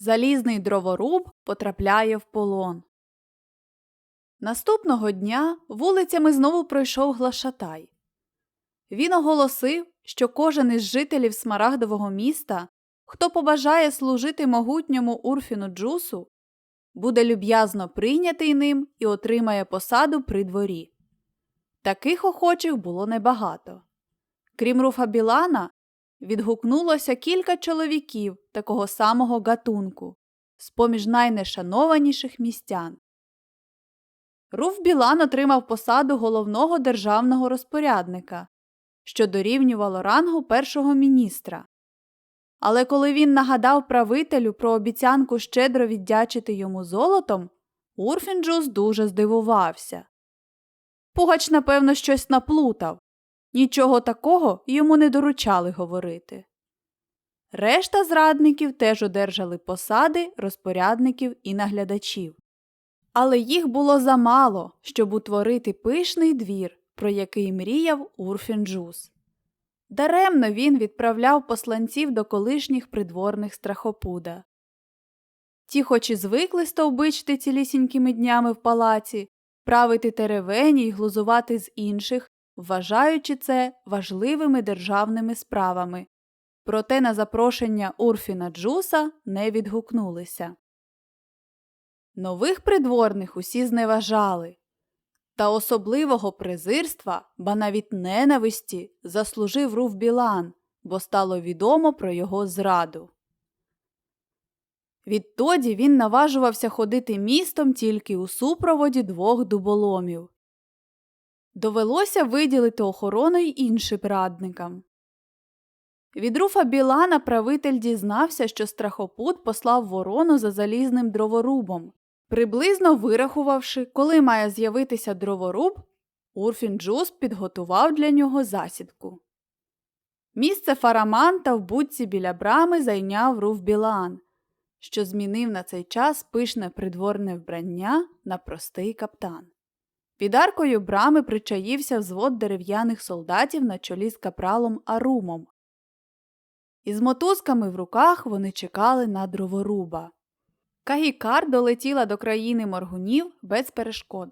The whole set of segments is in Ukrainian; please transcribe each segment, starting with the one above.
Залізний дроворуб потрапляє в полон. Наступного дня вулицями знову пройшов глашатай. Він оголосив, що кожен із жителів Смарагдового міста, хто побажає служити могутньому Урфіну Джусу, буде люб'язно прийнятий ним і отримає посаду при дворі. Таких охочих було небагато. Крім Руфа Білана, відгукнулося кілька чоловіків такого самого гатунку, з поміж найнешанованіших містян. Руф Білан отримав посаду головного державного розпорядника, що дорівнювало рангу першого міністра. Але коли він нагадав правителю про обіцянку щедро віддячити йому золотом, Урфінджус дуже здивувався. Пугач, напевно, щось наплутав. Нічого такого йому не доручали говорити. Решта зрадників теж одержали посади розпорядників і наглядачів. Але їх було замало, щоб утворити пишний двір, про який мріяв Урфінджус. Даремно він відправляв посланців до колишніх придворних страхопуда. Ті, хоч і звикли стовбичити цілісінькими днями в палаці, правити теревені й глузувати з інших, вважаючи це важливими державними справами. Проте на запрошення Урфіна Джуса не відгукнулися. Нових придворних усі зневажали, та особливого презирства, ба навіть ненависті, заслужив Руф Білан, бо стало відомо про його зраду. Відтоді він наважувався ходити містом тільки у супроводі двох дуболомів. Довелося виділити охорону й іншим радникам. Від Руфа Білана правитель дізнався, що страхопут послав ворону за залізним дроворубом. Приблизно вирахувавши, коли має з'явитися дроворуб, Урфін Джус підготував для нього засідку. Місце Фараманта в будці біля брами зайняв Руф Білан, що змінив на цей час пишне придворне вбрання на простий каптан. Під аркою брами причаївся взвод дерев'яних солдатів на чолі з капралом Арумом. Із мотузками в руках вони чекали на дроворуба. Кагікар долетіла до країни моргунів без перешкод.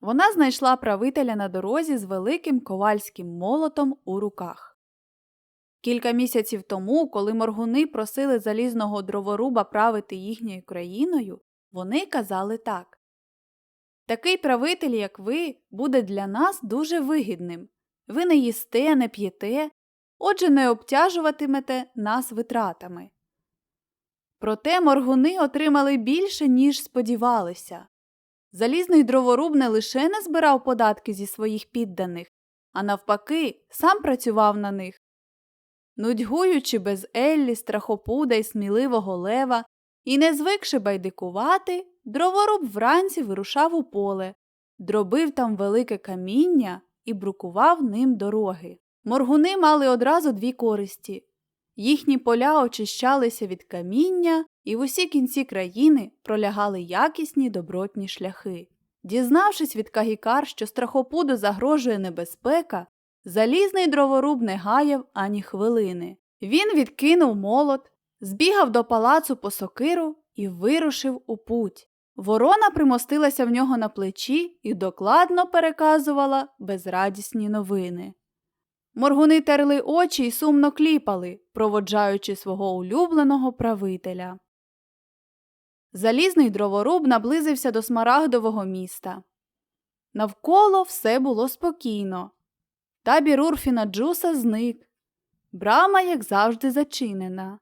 Вона знайшла правителя на дорозі з великим ковальським молотом у руках. Кілька місяців тому, коли моргуни просили залізного дроворуба правити їхньою країною, вони казали так Такий правитель, як ви, буде для нас дуже вигідним. Ви не їсте, не п'єте, отже, не обтяжуватимете нас витратами. Проте моргуни отримали більше, ніж сподівалися. Залізний дроворуб не лише не збирав податки зі своїх підданих, а навпаки, сам працював на них. Нудьгуючи без Еллі, страхопуда й сміливого лева і не звикши байдикувати, дроворуб вранці вирушав у поле, дробив там велике каміння і брукував ним дороги. Моргуни мали одразу дві користі Їхні поля очищалися від каміння, і в усі кінці країни пролягали якісні добротні шляхи. Дізнавшись від Кагікар, що страхопуду загрожує небезпека, залізний дроворуб не гаяв ані хвилини. Він відкинув молот, збігав до палацу по сокиру і вирушив у путь. Ворона примостилася в нього на плечі і докладно переказувала безрадісні новини. Моргуни терли очі й сумно кліпали, проводжаючи свого улюбленого правителя. Залізний дроворуб наблизився до смарагдового міста. Навколо все було спокійно. Табір Урфіна Джуса зник. Брама, як завжди, зачинена.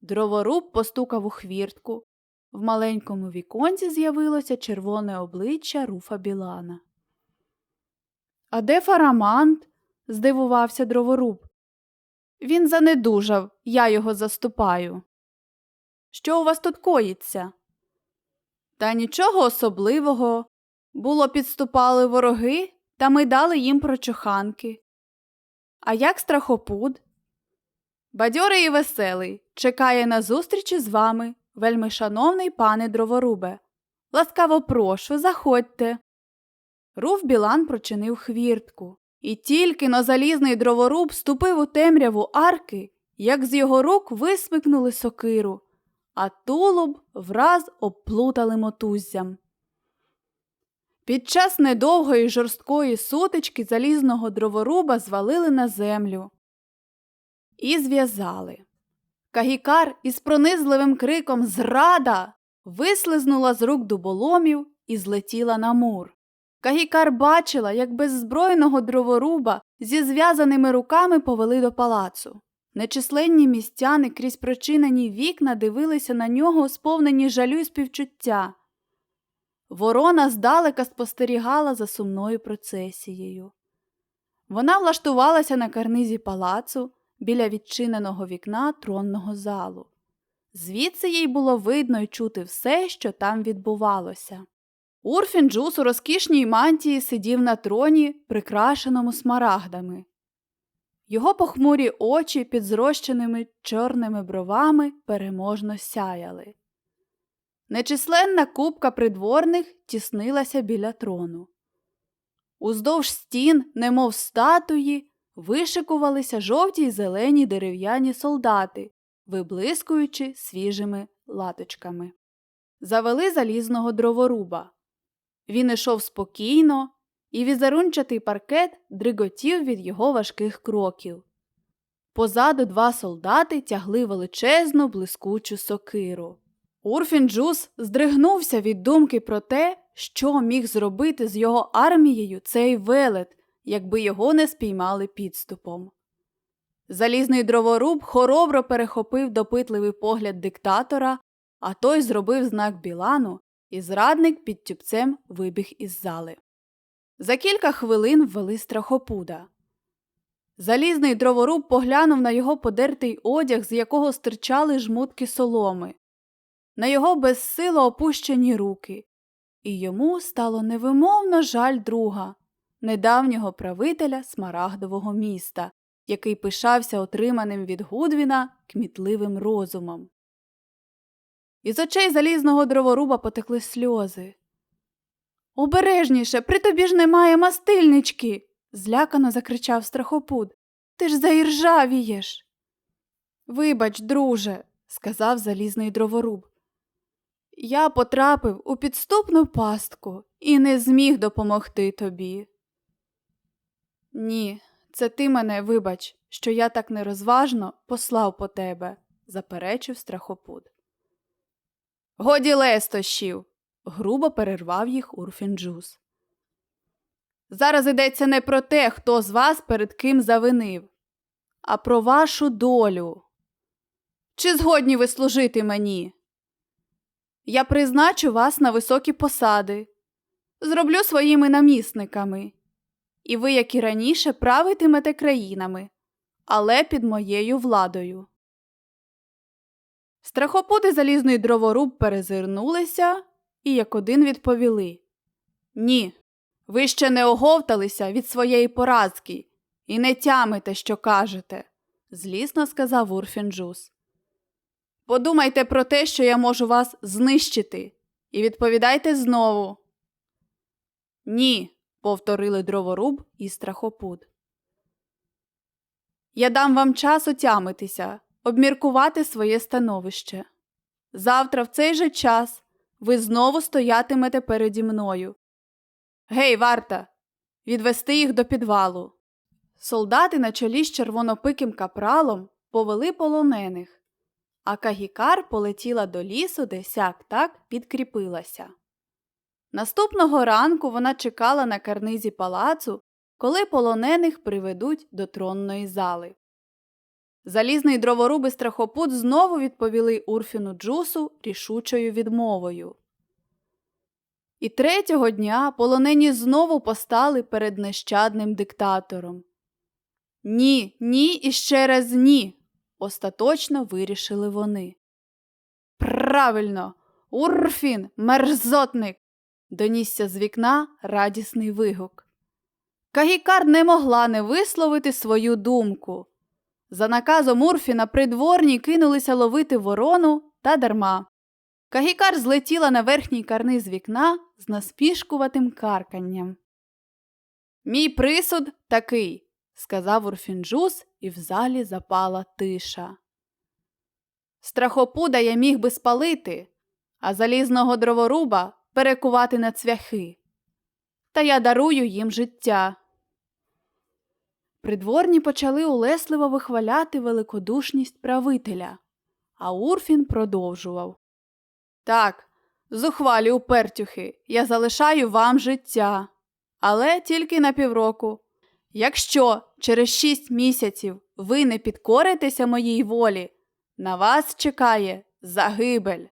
Дроворуб постукав у хвіртку. В маленькому віконці з'явилося червоне обличчя руфа Білана. А де фарамант? здивувався дроворуб. Він занедужав, я його заступаю. Що у вас тут коїться? Та нічого особливого. Було, підступали вороги, та ми дали їм прочуханки. А як страхопуд? Бадьорий і веселий, чекає на зустрічі з вами, вельми шановний пане дроворубе. Ласкаво прошу, заходьте. Руф Білан прочинив хвіртку. І тільки на залізний дроворуб ступив у темряву арки, як з його рук висмикнули сокиру, а тулуб враз обплутали мотуззям. Під час недовгої жорсткої сутички залізного дроворуба звалили на землю і зв'язали. Кагікар із пронизливим криком Зрада вислизнула з рук дуболомів і злетіла на мур. Кагікар бачила, як беззбройного дроворуба зі зв'язаними руками повели до палацу. Нечисленні містяни крізь прочинені вікна дивилися на нього, сповнені жалю й співчуття. Ворона здалека спостерігала за сумною процесією. Вона влаштувалася на карнизі палацу біля відчиненого вікна тронного залу. Звідси їй було видно й чути все, що там відбувалося. Урфін Джус у розкішній мантії сидів на троні, прикрашеному смарагдами. Його похмурі очі під зрощеними чорними бровами переможно сяяли. Нечисленна купка придворних тіснилася біля трону. Уздовж стін, немов статуї, вишикувалися жовті й зелені дерев'яні солдати, виблискуючи свіжими латочками. Завели залізного дроворуба. Він ішов спокійно, і візерунчатий паркет дриготів від його важких кроків. Позаду два солдати тягли величезну блискучу сокиру. Урфін Джус здригнувся від думки про те, що міг зробити з його армією цей велет, якби його не спіймали підступом. Залізний дроворуб хоробро перехопив допитливий погляд диктатора, а той зробив знак Білану, і зрадник під тюбцем вибіг із зали. За кілька хвилин ввели страхопуда. Залізний дроворуб поглянув на його подертий одяг, з якого стирчали жмутки соломи, на його безсило опущені руки, і йому стало невимовно жаль друга, недавнього правителя Смарагдового міста, який пишався отриманим від Гудвіна кмітливим розумом. Із очей залізного дроворуба потекли сльози. Обережніше, при тобі ж немає мастильнички. злякано закричав страхопуд. Ти ж заіржавієш. Вибач, друже, сказав залізний дроворуб. Я потрапив у підступну пастку і не зміг допомогти тобі. Ні, це ти мене вибач, що я так нерозважно послав по тебе, заперечив страхопуд. Годі лестощів, грубо перервав їх Урфінджус. Зараз йдеться не про те, хто з вас перед ким завинив, а про вашу долю. Чи згодні ви служити мені? Я призначу вас на високі посади, зроблю своїми намісниками, і ви, як і раніше, правитимете країнами, але під моєю владою. Страхопути залізний дроворуб перезирнулися і як один відповіли Ні, ви ще не оговталися від своєї поразки і не тямите, що кажете, злісно сказав Урфінджус. Подумайте про те, що я можу вас знищити, і відповідайте знову. Ні, повторили дроворуб і страхопут. Я дам вам час отямитися, обміркувати своє становище. Завтра в цей же час ви знову стоятимете переді мною. Гей, варта, відвести їх до підвалу. Солдати на чолі з червонопиким капралом повели полонених, а Кагікар полетіла до лісу, де сяк так підкріпилася. Наступного ранку вона чекала на карнизі палацу, коли полонених приведуть до тронної зали. Залізний дроворуб страхопут знову відповіли Урфіну Джусу рішучою відмовою. І третього дня полонені знову постали перед нещадним диктатором. Ні, ні і ще раз ні. Остаточно вирішили вони. Правильно, Урфін, мерзотник. Донісся з вікна радісний вигук. Кагікар не могла не висловити свою думку. За наказом Урфіна придворні кинулися ловити ворону та дарма. Кагікар злетіла на верхній карниз вікна з наспішкуватим карканням. Мій присуд такий, сказав Урфінджус, і в залі запала тиша. Страхопуда я міг би спалити, а залізного дроворуба перекувати на цвяхи. Та я дарую їм життя. Придворні почали улесливо вихваляти великодушність правителя, а Урфін продовжував. Так, зухвалі упертюхи, я залишаю вам життя, але тільки на півроку. Якщо через шість місяців ви не підкоритеся моїй волі, на вас чекає загибель.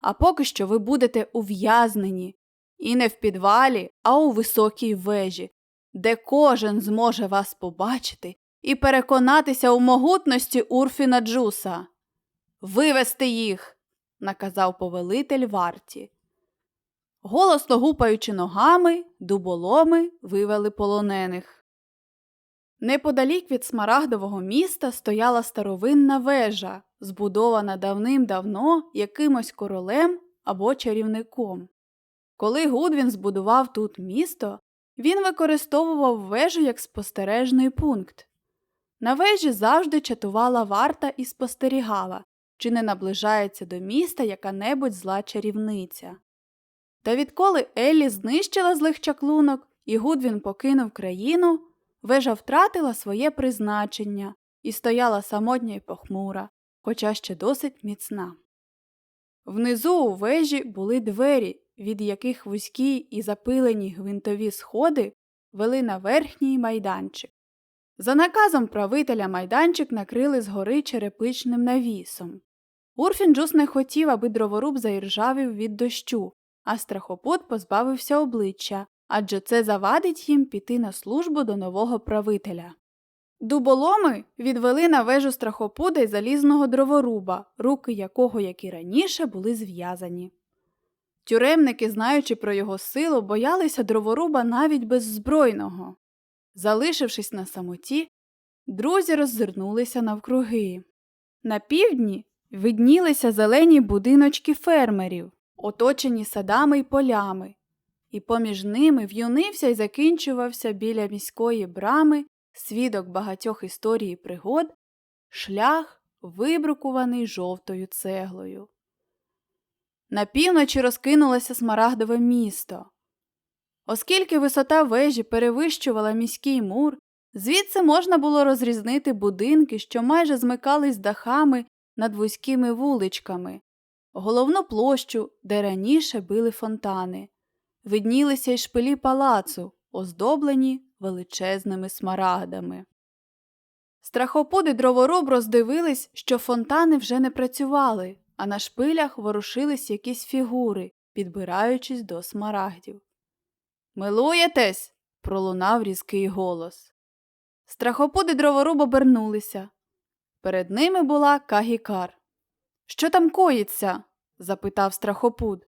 А поки що ви будете ув'язнені і не в підвалі, а у високій вежі, де кожен зможе вас побачити і переконатися у могутності Урфіна Джуса. Вивести їх, наказав повелитель варті. Голосно гупаючи ногами, дуболоми вивели полонених. Неподалік від смарагдового міста стояла старовинна вежа, збудована давним-давно якимось королем або чарівником. Коли Гудвін збудував тут місто, він використовував вежу як спостережний пункт. На вежі завжди чатувала варта і спостерігала, чи не наближається до міста яка-небудь зла чарівниця. Та відколи Еллі знищила злих чаклунок і Гудвін покинув країну, вежа втратила своє призначення і стояла самотня й похмура, хоча ще досить міцна. Внизу у вежі були двері, від яких вузькі і запилені гвинтові сходи вели на верхній майданчик. За наказом правителя майданчик накрили згори черепичним навісом. Урфінджус не хотів, аби дроворуб заіржавів від дощу, а страхопут позбавився обличчя, адже це завадить їм піти на службу до нового правителя. Дуболоми відвели на вежу страхопуда й залізного дроворуба, руки якого, як і раніше, були зв'язані. Тюремники, знаючи про його силу, боялися дроворуба навіть беззбройного. Залишившись на самоті, друзі роззирнулися навкруги. На півдні виднілися зелені будиночки фермерів, оточені садами й полями, і поміж ними в'юнився й закінчувався біля міської брами свідок багатьох історій і пригод, шлях, вибрукуваний жовтою цеглою. На півночі розкинулося смарагдове місто. Оскільки висота вежі перевищувала міський мур, звідси можна було розрізнити будинки, що майже змикались дахами над вузькими вуличками, головну площу, де раніше били фонтани, виднілися й шпилі палацу, оздоблені величезними смарагдами. Страхопуди дровороб роздивились, що фонтани вже не працювали, а на шпилях ворушились якісь фігури, підбираючись до смарагдів. Милуєтесь? пролунав різкий голос. Страхопуди дроворуб обернулися. Перед ними була Кагікар. Що там коїться? запитав страхопуд.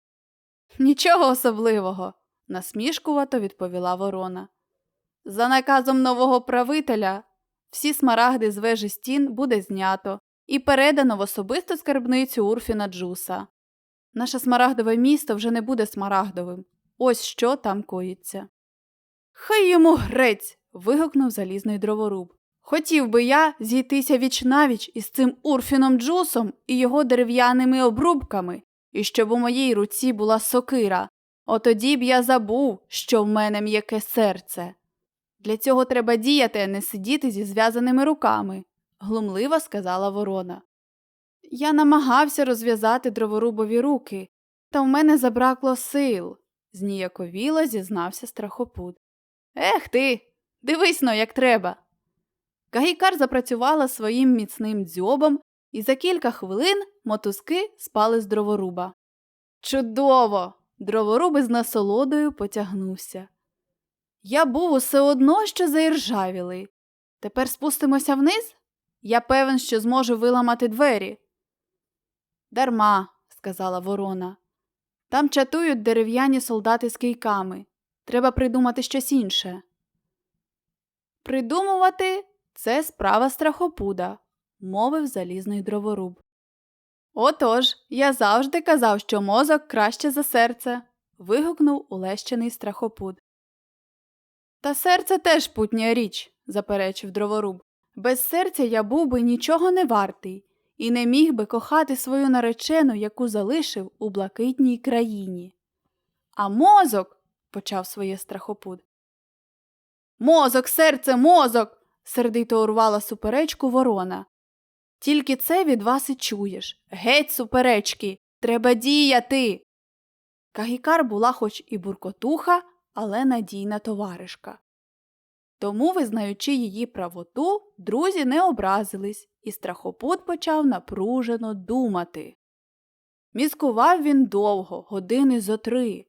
Нічого особливого, насмішкувато відповіла ворона. За наказом нового правителя всі смарагди з вежі стін буде знято і передано в особисту скарбницю Урфіна Джуса. Наше смарагдове місто вже не буде смарагдовим. Ось що там коїться. Хай йому грець. вигукнув залізний дроворуб. Хотів би я зійтися віч навіч із цим Урфіном Джусом і його дерев'яними обрубками, і щоб у моїй руці була сокира. Отоді б я забув, що в мене м'яке серце. Для цього треба діяти, а не сидіти зі зв'язаними руками, глумливо сказала ворона. Я намагався розв'язати дроворубові руки, та в мене забракло сил, зніяковіло зізнався страхопут. Ех ти, дивись но, як треба. Кагікар запрацювала своїм міцним дзьобом, і за кілька хвилин мотузки спали з дроворуба. Чудово! Дроворуб із насолодою потягнувся. Я був усе одно що заіржавілий. Тепер спустимося вниз? Я певен, що зможу виламати двері. Дарма, сказала ворона. Там чатують дерев'яні солдати з кийками. Треба придумати щось інше. Придумувати це справа страхопуда, мовив залізний дроворуб. Отож, я завжди казав, що мозок краще за серце. вигукнув улещений страхопуд. Та серце теж путня річ, заперечив дроворуб. Без серця я був би нічого не вартий, і не міг би кохати свою наречену, яку залишив у блакитній країні. А мозок, почав своє страхопуд. Мозок, серце, мозок. сердито урвала суперечку ворона. Тільки це від вас і чуєш. Геть, суперечки, треба діяти. Кагікар була хоч і буркотуха, але надійна товаришка. Тому, визнаючи її правоту, друзі не образились, і страхопут почав напружено думати. Міскував він довго, години зо три.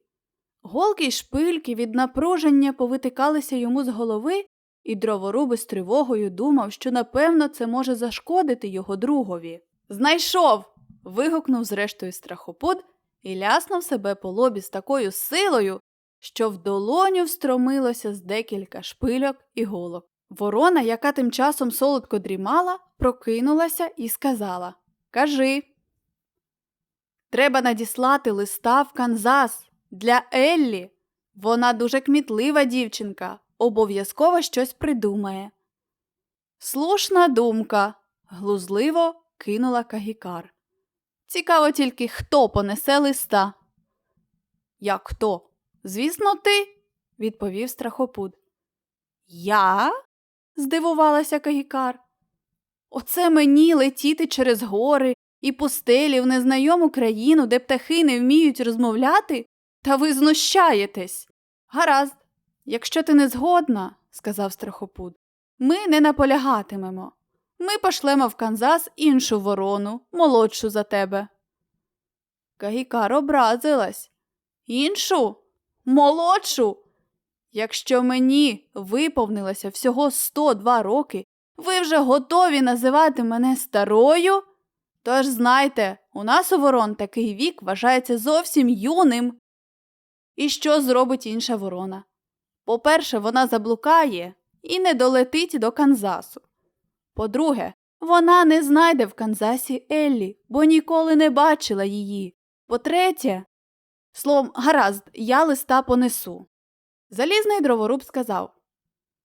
Голки й шпильки від напруження повитикалися йому з голови, і дроворуби з тривогою думав, що напевно це може зашкодити його другові. Знайшов. вигукнув зрештою страхопут і ляснув себе по лобі з такою силою, що в долоню встромилося з декілька шпильок і голок. Ворона, яка тим часом солодко дрімала, прокинулася і сказала Кажи. Треба надіслати листа в Канзас для Еллі. Вона дуже кмітлива дівчинка, обов'язково щось придумає. Слушна думка, глузливо кинула Кагікар. Цікаво тільки, хто понесе листа. Як хто? Звісно, ти, відповів страхопуд. Я? здивувалася Кагікар. Оце мені летіти через гори і пустелі в незнайому країну, де птахи не вміють розмовляти, та ви знущаєтесь. Гаразд, якщо ти не згодна, сказав страхопуд, ми не наполягатимемо. Ми пошлемо в Канзас іншу ворону, молодшу за тебе. Кагікар образилась. Іншу? Молодшу? Якщо мені виповнилося всього 102 роки, ви вже готові називати мене старою? Тож знайте, у нас у ворон такий вік вважається зовсім юним. І що зробить інша ворона? По-перше, вона заблукає і не долетить до Канзасу. По-друге, вона не знайде в Канзасі Еллі, бо ніколи не бачила її. По-третє, словом, гаразд, я листа понесу. Залізний дроворуб сказав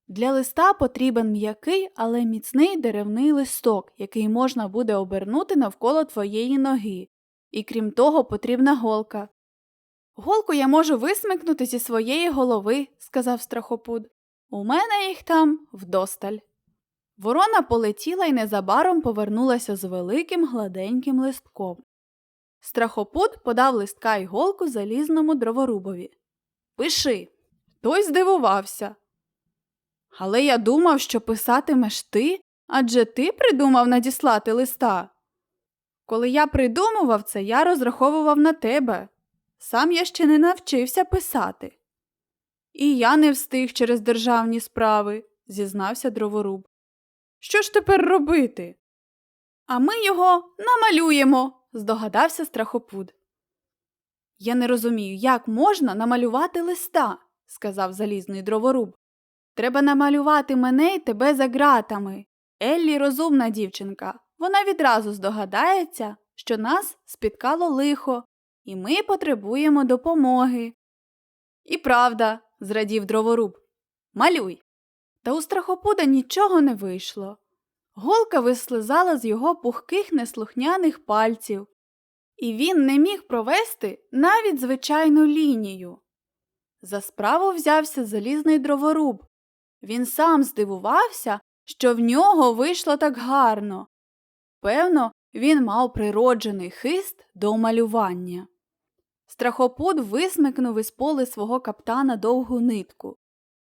Для листа потрібен м'який, але міцний деревний листок, який можна буде обернути навколо твоєї ноги. І крім того, потрібна голка. Голку я можу висмикнути зі своєї голови, сказав страхопуд. У мене їх там вдосталь. Ворона полетіла і незабаром повернулася з великим гладеньким листком. Страхопут подав листка й голку залізному дроворубові. Пиши. Той здивувався. Але я думав, що писатимеш ти, адже ти придумав надіслати листа. Коли я придумував це, я розраховував на тебе. Сам я ще не навчився писати. І я не встиг через державні справи, зізнався дроворуб. Що ж тепер робити? А ми його намалюємо, здогадався страхопуд. Я не розумію, як можна намалювати листа, сказав залізний дроворуб. Треба намалювати мене й тебе за ґратами. Еллі розумна дівчинка. Вона відразу здогадається, що нас спіткало лихо, і ми потребуємо допомоги. І правда, зрадів дроворуб. Малюй. Та у страхопуда нічого не вийшло. Голка вислизала з його пухких неслухняних пальців, і він не міг провести навіть звичайну лінію. За справу взявся залізний дроворуб. Він сам здивувався, що в нього вийшло так гарно. Певно, він мав природжений хист до малювання. Страхопуд висмикнув із поли свого каптана довгу нитку.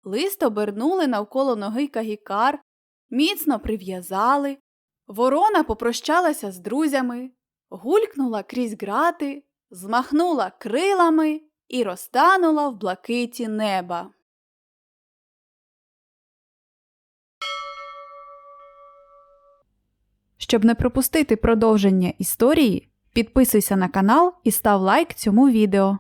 Лист обернули навколо ноги кагікар, міцно прив'язали. Ворона попрощалася з друзями, гулькнула крізь грати, змахнула крилами і розтанула в блакиті неба. Щоб не пропустити продовження історії, підписуйся на канал і став лайк цьому відео.